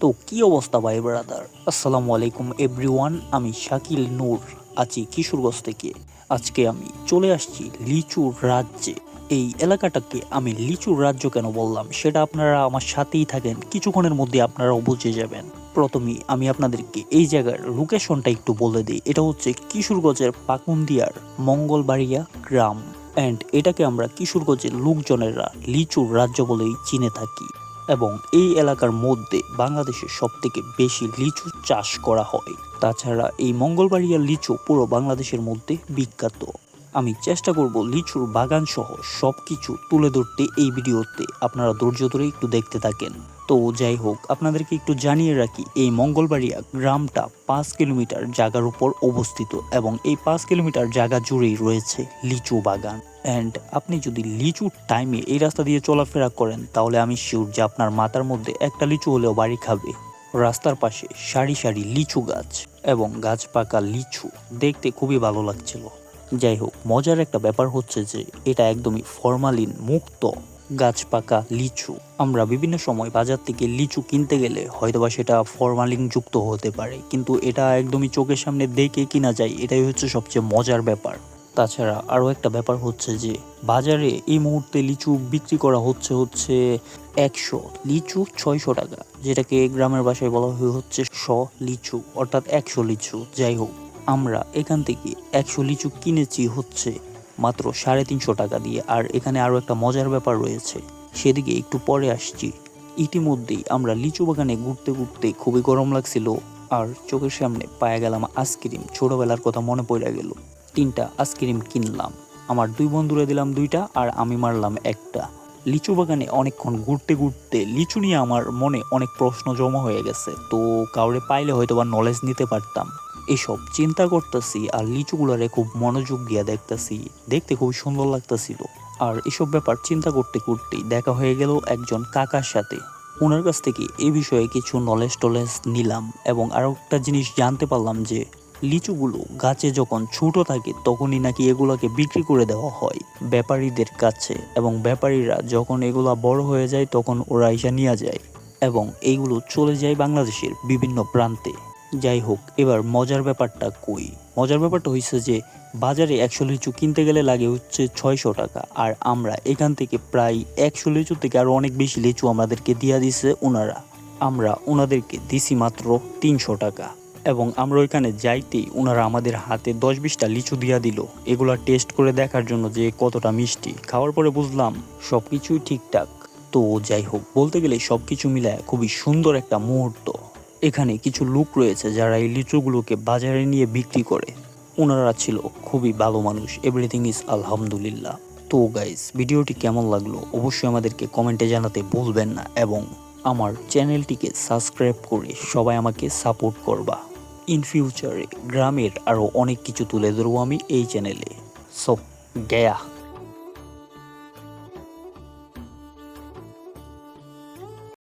তো কি অবস্থা, ভাই ব্রাদার আসসালামু আলাইকুম এভরিওয়ান আমি শাকিল নূর, আছি কিশোরগঞ্জ থেকে। আজকে আমি চলে আসছি লিচুর রাজ্যে। এই এলাকাটাকে আমি লিচুর রাজ্য কেন বললাম, সেটা আপনারা আমার সাথেই থাকেন, কিছুক্ষণের মধ্যে আপনারাও বুঝে যাবেন। প্রথমেই আমি আপনাদেরকে এই জায়গার লোকেশনটা একটু বলে দিই। এটা হচ্ছে কিশোরগঞ্জের পাকুন্দিয়ার মঙ্গলবাড়িয়া গ্রাম। অ্যান্ড এটাকে আমরা কিশোরগঞ্জের লোকজনেরা লিচুর রাজ্য বলেই চিনে থাকি। এবং এই এলাকার মধ্যে বাংলাদেশের সব থেকে বেশি লিচু চাষ করা হয়। তাছাড়া এই মঙ্গলবাড়িয়া লিচু পুরো বাংলাদেশের মধ্যে বিখ্যাত। আমি চেষ্টা করব লিচুর বাগান সহ সব কিছু তুলে ধরতে এই ভিডিওতে। আপনারা ধৈর্য ধরে একটু দেখতে থাকেন। তো যাই হোক, আপনাদেরকে একটু জানিয়ে রাখি, এই মঙ্গলবাড়িয়া গ্রামটা পাঁচ কিলোমিটার জায়গার উপর অবস্থিত এবং এই পাঁচ কিলোমিটার জায়গা জুড়েই রয়েছে লিচু বাগান। অ্যান্ড আপনি যদি লিচুর টাইমে এই রাস্তা দিয়ে চলাফেরা করেন, তাহলে আমি শিওর যে আপনার মাথার মধ্যে একটা লিচু হলেও বাড়ি খাবে। রাস্তার পাশে সারি সারি লিচু গাছ এবং গাছ পাকা লিচু দেখতে খুবই ভালো লাগছিল। যাই হোক, মজার একটা ব্যাপার হচ্ছে যে, এটা একদমই ফরমালিন মুক্ত গাছ পাকা লিচু। আমরা বিভিন্ন সময় বাজার থেকে লিচু কিনতে গেলে হয়তোবা সেটা ফরমালিন যুক্ত হতে পারে। কিন্তু এটা একদমই চোখের সামনে দেখে কিনা যায়, এটাই হচ্ছে সবচেয়ে মজার ব্যাপার। তাছাড়া আরও একটা ব্যাপার হচ্ছে যে, বাজারে এই মুহূর্তে লিচু বিক্রি করা হচ্ছে হচ্ছে একশো, লিচু ছয়শো টাকা, যেটাকে গ্রামের ভাষায় বলা হয় হচ্ছে শ লিচু, অর্থাৎ একশো লিচু। যাই হোক, আমরা এখান থেকে একশো লিচু কিনেছি হচ্ছে মাত্র সাড়ে তিনশো টাকা দিয়ে। আর এখানে আরও একটা মজার ব্যাপার রয়েছে। সেদিকে একটু পরে আসছি। ইতিমধ্যেই আমরা লিচু বাগানে ঘুরতে ঘুরতে খুবই গরম লাগছিল। আর চোখের সামনে পায়ে গেলাম আইসক্রিম। ছোটবেলার কথা মনে পড়ে গেল। তিনটা আইসক্রিম কিনলাম। আমার দুই বন্ধুরে দিলাম দুইটা আর আমি মারলাম একটা। লিচু বাগানে অনেকক্ষণ ঘুরতে ঘুরতে লিচু নিয়ে আমার মনে অনেক প্রশ্ন জমা হয়ে গেছে। তো কাউরে পাইলে হয়তো বা নলেজ নিতে পারতাম। এসব চিন্তা করতেছি আর লিচুগুলারে খুব মনোযোগ দিয়ে দেখতেছি। দেখতে খুব সুন্দর লাগতেছিল। আর এসব ব্যাপার চিন্তা করতে করতেই দেখা হয়ে গেল একজন কাকার সাথে। ওনার কাছ থেকে এ বিষয়ে কিছু নলেজ টলেজ নিলাম এবং আরও একটা জিনিস জানতে পারলাম যে, লিচুগুলো গাছে যখন ছোট থাকে তখনই নাকি এগুলোকে বিক্রি করে দেওয়া হয় ব্যাপারীদের কাছে এবং ব্যাপারীরা যখন এগুলা বড় হয়ে যায় তখন ওরা এসে নিয়ে যায় এবং এইগুলো চলে যায় বাংলাদেশের বিভিন্ন প্রান্তে। যাই হোক, এবার মজার ব্যাপারটা কই? মজার ব্যাপারটা হয়েছে যে, বাজারে একশো লিচু কিনতে গেলে লাগে হচ্ছে ছয়শো টাকা, আর আমরা এখান থেকে প্রায় একশো লিচু থেকে আরও অনেক বেশি লিচু আমাদেরকে দিয়া দিছে ওনারা আমরা ওনাদেরকে দিছি মাত্র তিনশো টাকা, এবং আমরা ওইখানে যাইতেই ওনারা আমাদের হাতে দশ বিশটা লিচু দিয়া দিল। এগুলা টেস্ট করে দেখার জন্য যে কতটা মিষ্টি। খাওয়ার পরে বুঝলাম সব কিছুই ঠিকঠাক। তো যাই হোক, বলতে গেলে সব কিছু মিলায় খুবই সুন্দর একটা মুহূর্ত। এখানে কিছু লোক রয়েছে যারা এই লিচুগুলোকে বাজারে নিয়ে বিক্রি করে। ওনারা ছিল খুবই ভালো মানুষ। এভরিথিং ইজ আলহামদুলিল্লাহ। তো গাইস ভিডিওটি কেমন লাগল অবশ্যই আমাদেরকে কমেন্টে জানাতে ভুলবেন না এবং আমার চ্যানেলটিকে সাবস্ক্রাইব করে সবাই আমাকে সাপোর্ট করবা। ইন ফিউচারে গ্রামের আরও অনেক কিছু তুলে ধরবো আমি এই চ্যানেলে। সব গেয়া।